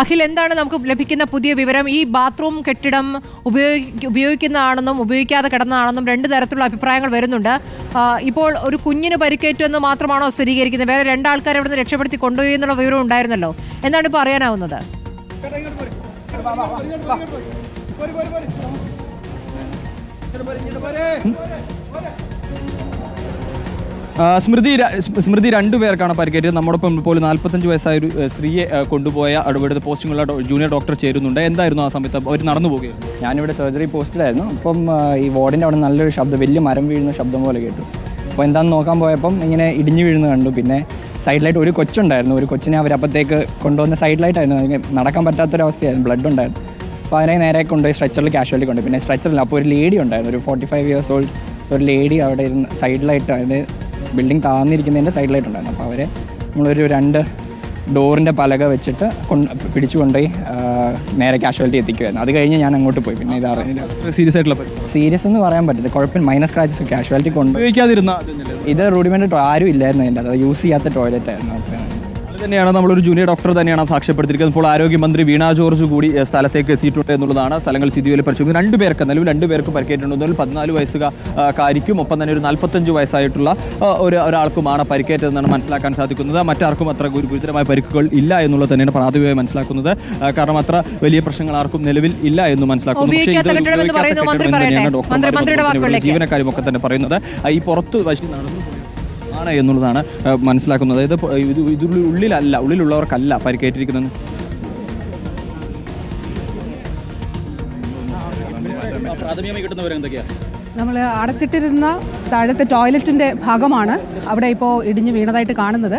അഖിൽ എന്താണ് നമുക്ക് ലഭിക്കുന്ന പുതിയ വിവരം? ഈ ബാത്റൂം കെട്ടിടം ഉപയോഗി ഉപയോഗിക്കുന്നതാണെന്നും ഉപയോഗിക്കാതെ കിടന്നതാണെന്നും രണ്ട് തരത്തിലുള്ള അഭിപ്രായങ്ങൾ വരുന്നുണ്ട്. ഇപ്പോൾ ഒരു കുഞ്ഞിന് പരിക്കേറ്റുമെന്ന് മാത്രമാണോ സ്ഥിരീകരിക്കുന്നത്? വേറെ രണ്ടാൾക്കാരെ ഇവിടുന്ന് രക്ഷപ്പെടുത്തി കൊണ്ടുപോയി എന്നുള്ള വിവരം ഉണ്ടായിരുന്നല്ലോ. എന്താണ് ഇപ്പോൾ അറിയാനാവുന്നത്? ആ, സ്മൃതി സ്മൃതി രണ്ടു പേർക്കാണ് പരിക്കേറ്റത്. നമ്മോടൊപ്പം ഇപ്പോൾ നാൽപ്പത്തഞ്ച് വയസ്സായ ഒരു സ്ത്രീയെ കൊണ്ടുപോയ ഇവിടുത്തെ പോസ്റ്റിങ്ങുള്ള ജൂനിയർ ഡോക്ടർ ചേരുന്നുണ്ട്. എന്തായിരുന്നു ആ സമയത്ത്? അവർ നടന്നു പോകുകയായിരുന്നു. ഞാനിവിടെ സർജറി പോസ്റ്റിലായിരുന്നു. അപ്പം ഈ വാർഡിന്റെ അവിടെ നല്ലൊരു ശബ്ദം വലിയ മരം വീഴുന്ന ശബ്ദം പോലെ കേട്ടു. അപ്പോൾ എന്താണെന്ന് നോക്കാൻ പോയപ്പം ഇങ്ങനെ ഇടിഞ്ഞു വീഴുന്ന കണ്ടു. പിന്നെ സൈഡിലായിട്ട് ഒരു കൊച്ചുണ്ടായിരുന്നു. ഒരു കൊച്ചിനെ അവർ അപ്പത്തേക്ക് കൊണ്ടുവന്ന സൈഡിലായിട്ടായിരുന്നു. അതിന് നടക്കാൻ പറ്റാത്തൊരവസ്ഥയായിരുന്നു. ബ്ലഡ് ഉണ്ടായിരുന്നു. അപ്പോൾ അതിനെ നേരെ കൊണ്ടുപോയി സ്ട്രെച്ചറിൽ കാഷ്വലി കൊണ്ടുപോയി പിന്നെ സ്ട്രെച്ചറിൽ അപ്പോൾ ഒരു ലേഡി ഉണ്ടായിരുന്നു. ഒരു ഫോർട്ടി ഫൈവ് ഇയേഴ്സ് ഓൾഡ് ഒരു ലേഡി അവിടെ ഇരുന്ന് സൈഡിലായിട്ട് അതിന്റെ ബിൽഡിംഗ് താന്നിരിക്കുന്നതിന്റെ സൈഡിലായിട്ടുണ്ടായിരുന്നു അപ്പോൾ അവരെ നമ്മളൊരു രണ്ട് ഡോറിന്റെ പലക വെച്ചിട്ട് കൊണ്ട് പിടിച്ചു കൊണ്ടുപോയി നേരെ കാഷ്വാലിറ്റി എത്തിക്കുമായിരുന്നു അത് കഴിഞ്ഞ് ഞാൻ അങ്ങോട്ട് പോയി. പിന്നെ ഇത് അറിയില്ല സീരിയസ് ആയിട്ടുള്ള സീരിയസ് എന്ന് പറയാൻ പറ്റില്ല കുഴപ്പം മൈനസ് സ്ക്രാച്ചസ് കാഷ്വാലിറ്റി കൊണ്ട് ഉപയോഗിക്കാതിരുന്ന? ഇത് റൂഡിമെന്റ് ആരും ഇല്ലായിരുന്നു അതിന്റെ അത് യൂസ് ചെയ്യാത്ത ടോയ്ലറ്റ് ആയിരുന്നു. അത്രയാണ്. അത് തന്നെയാണ് നമ്മളൊരു ജൂനിയർ ഡോക്ടർ തന്നെയാണ് സാക്ഷ്യപ്പെടുത്തിയിരിക്കുന്നത്. ഇപ്പോൾ ആരോഗ്യമന്ത്രി വീണ ജോർജ് കൂടി സ്ഥലത്തേക്ക് എത്തിയിട്ടുണ്ട് എന്നുള്ളതാണ് സ്ഥലങ്ങൾ സ്ഥിതിയിൽ പരിശോധിക്കുന്നത് രണ്ട് പേർക്ക് നിലവിൽ രണ്ട് പേർക്ക് പരിക്കേറ്റിട്ടുണ്ട്. അതിൽ പതിനാല് വയസ്സുകാരിക്കും ഒപ്പം തന്നെ ഒരു നാൽപ്പത്തഞ്ച് വയസ്സായിട്ടുള്ള ഒരു ഒരാൾക്കുമാണ് പരിക്കേറ്റതെന്നാണ് മനസ്സിലാക്കാൻ സാധിക്കുന്നത്. മറ്റാർക്കും അത്ര ഗുരുതരമായ പരിക്കുകൾ ഇല്ല എന്നുള്ളത് തന്നെയാണ് പ്രാഥമികമായി മനസ്സിലാക്കുന്നത്. കാരണം അത്ര വലിയ പ്രശ്നങ്ങൾ ആർക്കും നിലവിൽ ഇല്ല എന്ന് മനസ്സിലാക്കുന്നു. ജീവനക്കാരും ഒക്കെ തന്നെ പറയുന്നത്. ഈ പുറത്ത് വശം നടന്നു ആണ് എന്നുള്ളതാണ് മനസ്സിലാക്കുന്നത്. അതായത് ഇത് ഉള്ളിലല്ല ഉള്ളിലുള്ളവർക്കല്ല പരിക്കേറ്റിരിക്കുന്നത്. പ്രാഥമികമായി നമ്മൾ അടച്ചിട്ടിരുന്ന താഴത്തെ ടോയ്ലറ്റിന്റെ ഭാഗമാണ് അവിടെ ഇപ്പോൾ ഇടിഞ്ഞു വീണതായിട്ട് കാണുന്നത്.